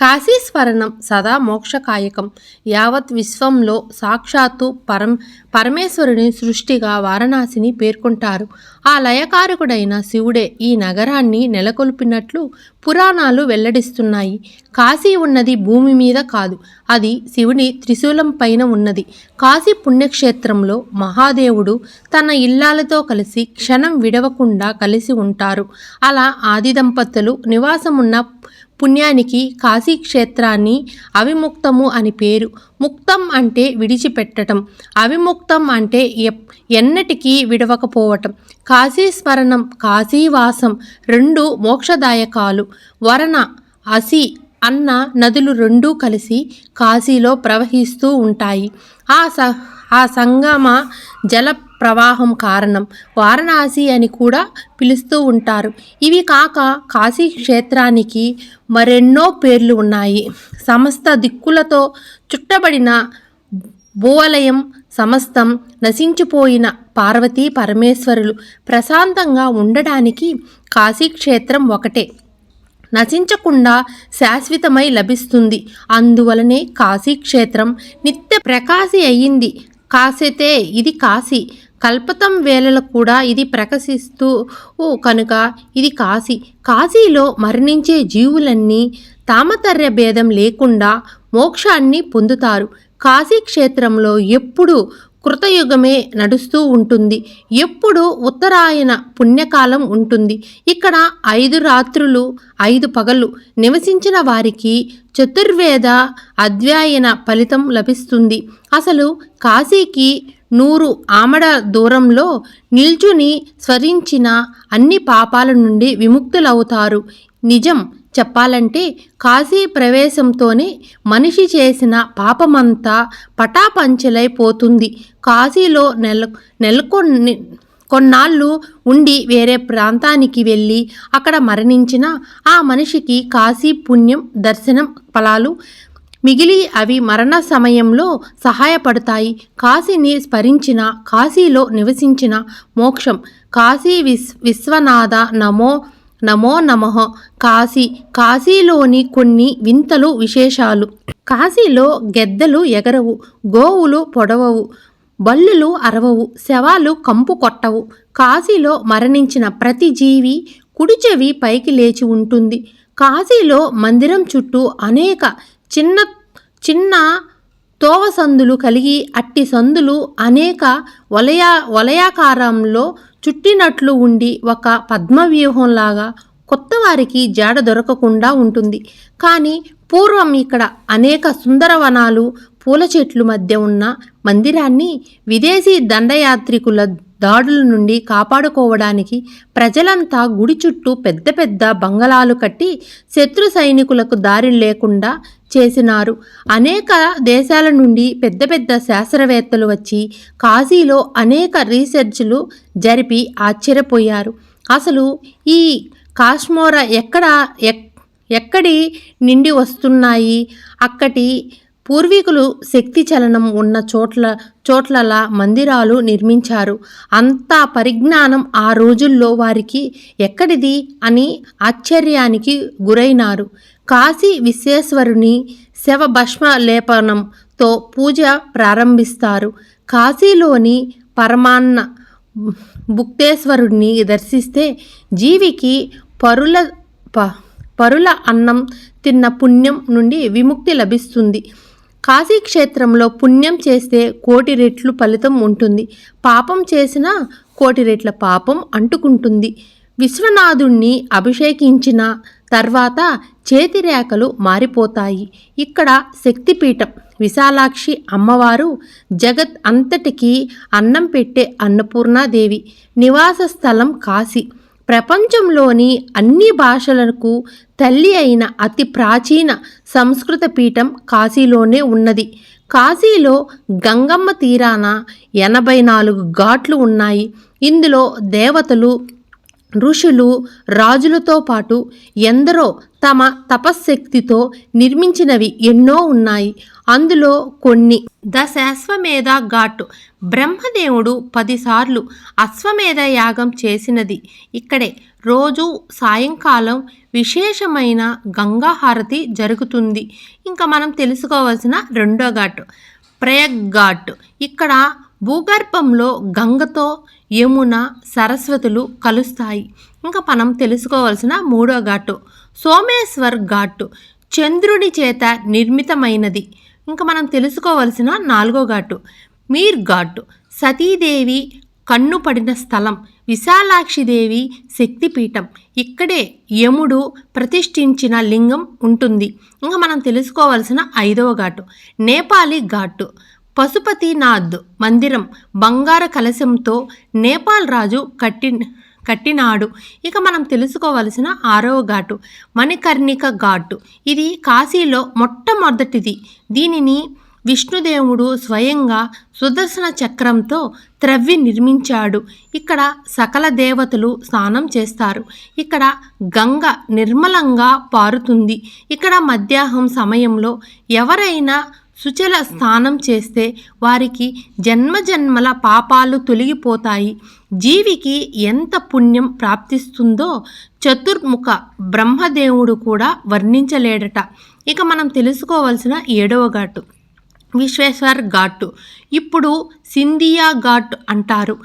కాశీస్వరణం సదా మోక్షకాయకం. యావత్ విశ్వంలో సాక్షాత్తు పరం పరమేశ్వరుని సృష్టిగా వారణాసిని పేర్కొంటారు. ఆ లయకారకుడైన శివుడే ఈ నగరాన్ని నెలకొల్పినట్లు పురాణాలు వెల్లడిస్తున్నాయి. కాశీ ఉన్నది భూమి మీద కాదు. అది శివుని త్రిశూలం పైన ఉన్నది. కాశీ పుణ్యక్షేత్రంలో మహాదేవుడు తన ఇల్లాలతో కలిసి క్షణం విడవకుండా కలిసి ఉంటారు. అలా ఆది దంపతులు నివాసమున్న పుణ్యానికి కాశీ క్షేత్రాన్ని అవిముక్తము అని పేరు. ముక్తం అంటే విడిచిపెట్టటం. అవిముక్తం అంటే ఎన్నటికీ విడవకపోవటం. కాశీ స్మరణం కాశీవాసం రెండు మోక్షదాయకాలు. వరణ అసి అన్న నదులు రెండూ కలిసి కాశీలో ప్రవహిస్తూ ఉంటాయి. ఆ స ఆ సంగమ జల ప్రవాహం కారణం వారణాసి అని కూడా పిలుస్తూ ఉంటారు. ఇవి కాక కాశీ క్షేత్రానికి మరెన్నో పేర్లు ఉన్నాయి. సమస్త దిక్కులతో చుట్టబడిన భూవలయం సమస్తం నశించిపోయిన పార్వతీ పరమేశ్వరులు ప్రశాంతంగా ఉండడానికి కాశీక్షేత్రం ఒకటే. నశించకుండా శాశ్వతమై లభిస్తుంది. అందువలనే కాశీక్షేత్రం నిత్య ప్రకాశి అయ్యింది. కాసేతే ఇది కాశీ. కల్పతం వేళల కూడా ఇది ప్రకాశిస్తూ కనుక ఇది కాశీ. కాశీలో మరణించే జీవులన్నీ తామతర్య భేదం లేకుండా మోక్షాన్ని పొందుతారు. కాశీ క్షేత్రంలో ఎప్పుడు కృతయుగమే నడుస్తూ ఉంటుంది. ఎప్పుడు ఉత్తరాయణ పుణ్యకాలం ఉంటుంది. ఇక్కడ ఐదు రాత్రులు ఐదు పగలు నివసించిన వారికి చతుర్వేద అధ్యయన ఫలితం లభిస్తుంది. అసలు కాశీకి నూరు ఆమడ దూరంలో నిల్చుని స్వరించిన అన్ని పాపాల నుండి విముక్తులవుతారు. నిజం చెప్పాలంటే కాశీ ప్రవేశంతోనే మనిషి చేసిన పాపమంతా పటాపంచలైపోతుంది కాశీలో నెల నెలకొన్ని కొన్నాళ్ళు ఉండి వేరే ప్రాంతానికి వెళ్ళి అక్కడ మరణించిన ఆ మనిషికి కాశీ పుణ్యం దర్శనం ఫలాలు మిగిలి అవి మరణ సమయంలో సహాయపడతాయి. కాశీని స్మరించిన కాశీలో నివసించిన మోక్షం. కాశీ విస్ విశ్వనాథ నమో నమో నమః. కాశీ కాశీలోని కొన్ని వింతలు విశేషాలు. కాశీలో గెద్దలు ఎగరవు గోవులు పొడవవు బల్లులు అరవవు శవాలు కంపు కొట్టవు. కాశీలో మరణించిన ప్రతి జీవి కుడిచెవి పైకి లేచి ఉంటుంది. కాశీలో మందిరం చుట్టూ అనేక చిన్న చిన్న తోవ సందులు కలిగి అట్టి సందులు అనేక వలయ వలయాకారంలో చుట్టినట్లు ఉండి ఒక పద్మవ్యూహంలాగా కొత్త వారికి జాడ దొరకకుండా ఉంటుంది. కానీ పూర్వం ఇక్కడ అనేక సుందరవనాలు పూల చెట్లు మధ్య ఉన్న మందిరాన్ని విదేశీ దండయాత్రికుల దాడుల నుండి కాపాడుకోవడానికి ప్రజలంతా గుడి చుట్టూ పెద్ద పెద్ద బంగళాలు కట్టి శత్రు సైనికులకు దారి లేకుండా చేసినారు. అనేక దేశాల నుండి పెద్ద పెద్ద శాస్త్రవేత్తలు వచ్చి కాశీలో అనేక రీసెర్చ్లు జరిపి ఆశ్చర్యపోయారు. అసలు ఈ కాశ్మోర ఎక్కడ ఎక్ ఎక్కడి నిండి వస్తున్నాయి? అక్కడి పూర్వీకులు శక్తి చలనం ఉన్న చోట్ల చోట్లలా మందిరాలు నిర్మించారు. అంత పరిజ్ఞానం ఆ రోజుల్లో వారికి ఎక్కడిది అని ఆశ్చర్యానికి గురైనారు. కాశీ విశ్వేశ్వరుని శవభస్మ లేపనంతో పూజ ప్రారంభిస్తారు. కాశీలోని పరమాన్న భుక్తేశ్వరుణ్ణి దర్శిస్తే జీవికి పరుల ప పరుల అన్నం తిన్న పుణ్యం నుండి విముక్తి లభిస్తుంది. కాశీక్షేత్రంలో పుణ్యం చేస్తే కోటి రెట్లు ఫలితం ఉంటుంది. పాపం చేసినా కోటి రెట్ల పాపం అంటుకుంటుంది. విశ్వనాథుణ్ణి అభిషేకించిన తర్వాత చేతిరేఖలు మారిపోతాయి. ఇక్కడ శక్తిపీఠం విశాలాక్షి అమ్మవారు జగత్ అంతటికీ అన్నం పెట్టే అన్నపూర్ణాదేవి. నివాస స్థలం కాశీ. ప్రపంచంలోని అన్ని భాషలకు తల్లి అయిన అతి ప్రాచీన సంస్కృత పీఠం కాశీలోనే ఉన్నది. కాశీలో గంగమ్మ తీరాన ఎనభై నాలుగు ఘాట్లు ఉన్నాయి. ఇందులో దేవతలు ఋషులు రాజులతో పాటు ఎందరో తమ తపశ్శక్తితో నిర్మించినవి ఎన్నో ఉన్నాయి. అందులో కొన్ని. దశాశ్వమేధ ఘాట్. బ్రహ్మదేవుడు పదిసార్లు అశ్వమేధ యాగం చేసినది. ఇక్కడే రోజు సాయంకాలం విశేషమైన గంగాహారతి జరుగుతుంది. ఇంకా మనం తెలుసుకోవాల్సిన రెండో ఘాట్. ప్రయగ్ ఘాట్ ఇక్కడ భూగర్భంలో గంగతో యమున సరస్వతులు కలుస్తాయి. ఇంకా మనం తెలుసుకోవాల్సిన మూడో ఘాటు. సోమేశ్వర్ ఘాటు. చంద్రుని చేత నిర్మితమైనది. ఇంకా మనం తెలుసుకోవలసిన నాలుగో ఘాటు మీర్ ఘాటు. సతీదేవి కన్ను పడిన స్థలం విశాలాక్షిదేవి శక్తిపీఠం. ఇక్కడే యముడు ప్రతిష్ఠించిన లింగం ఉంటుంది. ఇంకా మనం తెలుసుకోవాల్సిన ఐదవ ఘాటు నేపాలి ఘాటు. పశుపతినాథ్ మందిరం బంగారు కలశంతో నేపాల్ రాజు కట్టి కట్టినాడు. ఇక మనం తెలుసుకోవలసిన ఆరవ ఘాటు మణికర్ణిక ఘాటు. ఇది కాశీలో మొట్టమొదటిది. దీనిని విష్ణుదేవుడు స్వయంగా సుదర్శన చక్రంతో త్రవ్వి నిర్మించాడు. ఇక్కడ సకల దేవతలు స్నానం చేస్తారు. ఇక్కడ గంగ నిర్మలంగా పారుతుంది. ఇక్కడ మధ్యాహ్నం సమయంలో ఎవరైనా సుచల స్నానం చేస్తే వారికి జన్మజన్మల పాపాలు తొలగిపోతాయి. జీవికి ఎంత పుణ్యం ప్రాప్తిస్తుందో చతుర్ముఖ బ్రహ్మదేవుడు కూడా వర్ణించలేడట. ఇక మనం తెలుసుకోవలసిన ఏడవ ఘాటు విశ్వేశ్వర్ ఘాటు. ఇప్పుడు సింధియా ఘాట్ అంటారు.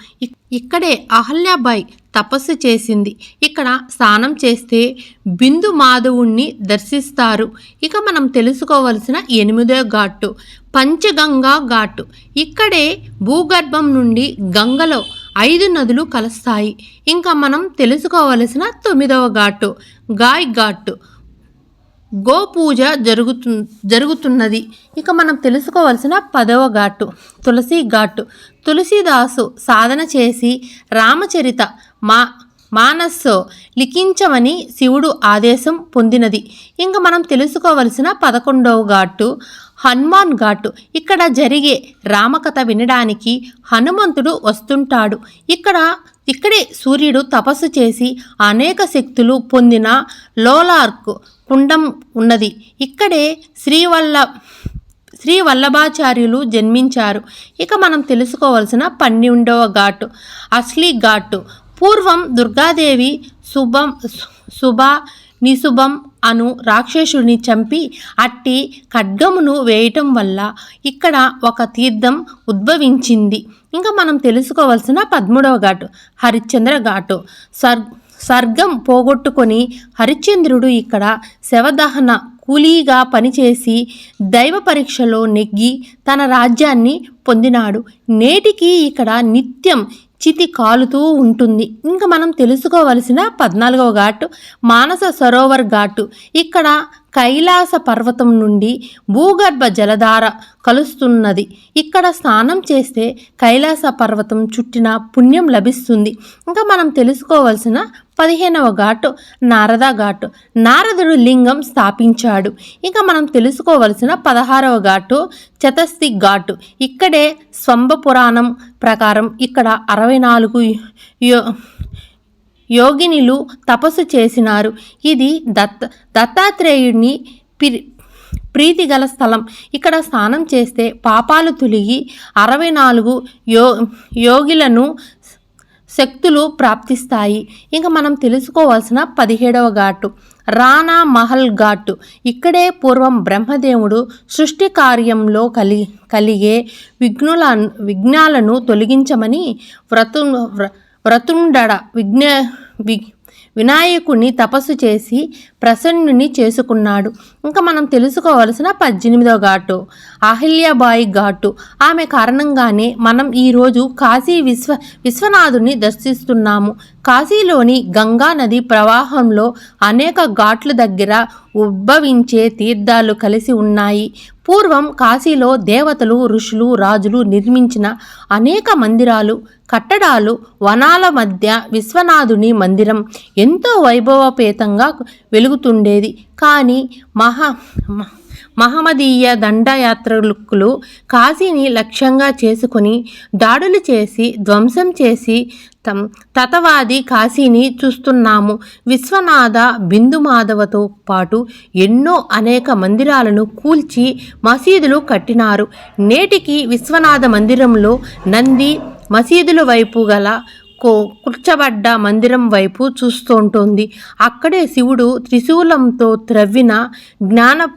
ఇక్కడే అహల్యాబాయ్ తపస్సు చేసింది. ఇక్కడ స్నానం చేస్తే బిందు మాధవుణ్ణి దర్శిస్తారు. ఇక మనం తెలుసుకోవలసిన ఎనిమిదో ఘాటు పంచగంగా ఘాటు. ఇక్కడే భూగర్భం నుండి గంగలో ఐదు నదులు కలుస్తాయి. ఇంకా మనం తెలుసుకోవలసిన తొమ్మిదవ ఘాటు గాయ్ ఘాటు. గోపూజ జరుగుతు జరుగుతున్నది. ఇక మనం తెలుసుకోవలసిన పదవ ఘాటు తులసి ఘాటు. తులసిదాసు సాధన చేసి రామచరిత మా మానస్సు లిఖించమని శివుడు ఆదేశం పొందినది. ఇంకా మనం తెలుసుకోవలసిన పదకొండవ ఘాటు హనుమాన్ ఘాటు. ఇక్కడ జరిగే రామకథ వినడానికి హనుమంతుడు వస్తుంటాడు. ఇక్కడ ఇక్కడే సూర్యుడు తపస్సు చేసి అనేక శక్తులు పొందిన లోలార్క్ కుండం ఉన్నది. ఇక్కడే శ్రీవల్ల శ్రీ వల్లభాచార్యులు జన్మించారు. ఇక మనం తెలుసుకోవలసిన పన్నెండవ ఘాటు అస్లీ ఘాటు. పూర్వం దుర్గాదేవి శుభం శుభ నిశుభం అను రాక్షసుని చంపి అట్టి ఖడ్గమును వేయటం వల్ల ఇక్కడ ఒక తీర్థం ఉద్భవించింది. ఇంకా మనం తెలుసుకోవాల్సిన పదమూడవ ఘాటు హరిశ్చంద్ర ఘాటు. సర్ స్వర్గం పోగొట్టుకొని హరిశ్చంద్రుడు ఇక్కడ శవదహన కూలీగా పనిచేసి దైవ పరీక్షలో నెగ్గి తన రాజ్యాన్ని పొందినాడు. నేటికి ఇక్కడ నిత్యం చితి కాలుతూ ఉంటుంది. ఇంకా మనం తెలుసుకోవలసిన పద్నాలుగవ ఘాటు మానస సరోవర్ ఘాటు. ఇక్కడ కైలాస పర్వతం నుండి భూగర్భ జలధార కలుస్తున్నది. ఇక్కడ స్నానం చేస్తే కైలాస పర్వతం చుట్టిన పుణ్యం లభిస్తుంది. ఇంకా మనం తెలుసుకోవలసిన పదిహేనవ ఘాటు నారద ఘాటు. నారదుడు లింగం స్థాపించాడు. ఇంకా మనం తెలుసుకోవలసిన పదహారవ ఘాటు చతస్థి ఘాటు. ఇక్కడే స్వంభ పురాణం ప్రకారం ఇక్కడ అరవై నాలుగు యో యోగినిలు తపస్సు చేసినారు. ఇది దత్త దత్తాత్రేయుడిని పిరి ప్రీతిగల స్థలం. ఇక్కడ స్నానం చేస్తే పాపాలు తొలిగి అరవై నాలుగు యో యోగిలను శక్తులు ప్రాప్తిస్తాయి. ఇంకా మనం తెలుసుకోవాల్సిన పదిహేడవ ఘాటు రాణా మహల్ ఘాటు. ఇక్కడే పూర్వం బ్రహ్మదేవుడు సృష్టి కార్యంలో కలి కలిగే విఘ్నుల విఘ్నాలను తొలగించమని వ్రతు వ్ర- వ్రతుండడ విఘ్న వి వినాయకుని తపస్సు చేసి ప్రసన్నుని చేసుకున్నాడు. ఇంకా మనం తెలుసుకోవలసిన పద్దెనిమిదవ ఘాటు అహిల్యాబాయి ఘాటు. ఆమె కారణంగానే మనం ఈరోజు కాశీ విశ్వ విశ్వనాథుని దర్శిస్తున్నాము. కాశీలోని గంగా నది ప్రవాహంలో అనేక ఘాట్ల దగ్గర ఉద్భవించే తీర్థాలు కలిసి ఉన్నాయి. పూర్వం కాశీలో దేవతలు ఋషులు రాజులు నిర్మించిన అనేక మందిరాలు కట్టడాలు వనాల మధ్య విశ్వనాథుని మందిరం ఎంతో వైభవపేతంగా వెలుగుతుండేది. కానీ మహా మహమ్మదీయ దండయాత్రకులు కాశీని లక్ష్యంగా చేసుకుని దాడులు చేసి ధ్వంసం చేసి తం తతవాది కాశీని చూస్తున్నాము. విశ్వనాథ బిందు మాధవతో పాటు ఎన్నో అనేక మందిరాలను కూల్చి మసీదులు కట్టినారు. నేటికి విశ్వనాథ మందిరంలో నంది మసీదుల వైపు గల కో కూర్చబడ్డ మందిరం వైపు చూస్తుంటుంది. అక్కడే శివుడు త్రిశూలంతో త్రవ్విన జ్ఞాన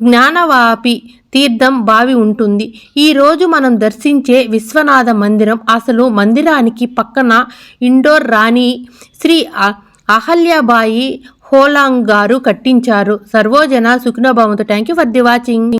జ్ఞానవాపి తీర్థం బావి ఉంటుంది. ఈరోజు మనం దర్శించే విశ్వనాథ మందిరం అసలు మందిరానికి పక్కన ఇండోర్ రాణి శ్రీ అహల్యాబాయి హోలాంగ్ గారు కట్టించారు. సర్వోజన సుఖినోభావంతో. Thank you for the watching